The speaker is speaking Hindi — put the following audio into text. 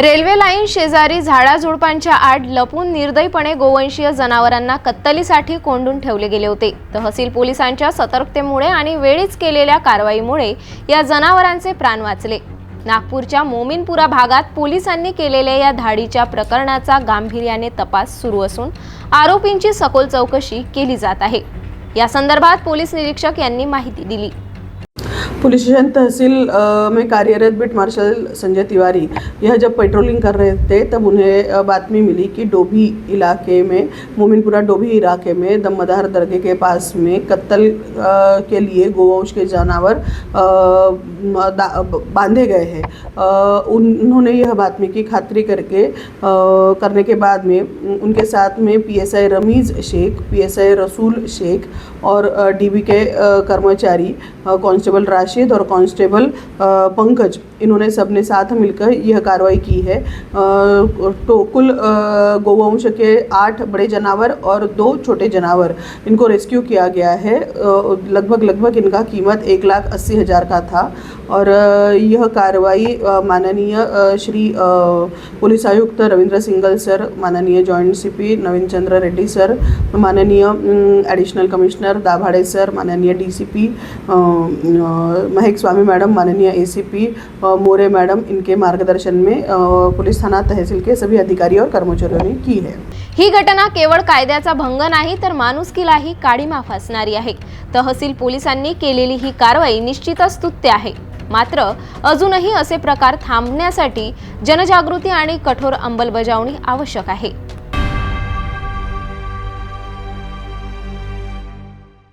रेल्वे लाईन शेजारी झाडाझुडपांच्या आड लपून निर्दयीपणे गोवंशीय जनावरांना कत्तलीसाठी कोंडून ठेवले गेले होते. तहसील पोलिसांच्या सतर्कतेमुळे आणि वेळीच केलेल्या कारवाईमुळे या जनावरांचे प्राण वाचले. नागपूरच्या मोमीनपुरा भागात पोलिसांनी केलेल्या या धाडीच्या प्रकरणाचा गांभीर्याने तपास सुरू असून आरोपींची सखोल चौकशी केली जात आहे. या संदर्भात पोलीस निरीक्षक यांनी माहिती दिली. पुलिस स्टेशन तहसील में कार्यरत बिट मार्शल संजय तिवारी, यह जब पेट्रोलिंग कर रहे थे, तब उन्हें बातमी मिली कि डोभी इलाके में, मोमिनपुरा डोभी इलाके में, दमदार दरगे के पास में कत्ल के लिए गोवंश के जानवर बांधे गए हैं। उन्होंने यह बातमी की खातरी करके करने के बाद में उनके साथ में पीएसआई रमीज़ शेख, पीएसआई रसूल शेख और डीबी के कर्मचारी कांस्टेबल राशिद और कांस्टेबल पंकज, इन्होंने सबने साथ मिलकर यह कार्रवाई की है। तो कुल गोवंश के आठ बड़े जानवर और दो छोटे जानवर, इनको रेस्क्यू किया गया है। लगभग लगभग इनका कीमत एक लाख अस्सी हज़ार का था और यह कार्रवाई माननीय श्री पुलिस आयुक्त रविंद्र सिंगल सर, माननीय joint CP Naveen Chandra Reddy sir, माननीय एडिशनल कमिश्नर दाभाडे सर, माननीय डीसीपी महक स्वामी मैडम माननीय एसीपी मोरे मैडम इनके मार्गदर्शन में पुलिस थाना तहसील के सभी अधिकारी और कर्मचारियों ने की है। ही घटना केवळ कायद्याचा भंग नाही तर माणुसकीलाही काळीमा फासणारी आहे. तहसील पोलिसांनी केलेली ही कारवाई निश्चितच स्तुत्य आहे. मात्र अजूनही असे प्रकार थांबण्यासाठी जनजागृती आणि कठोर अंमलबजावणी आवश्यक आहे.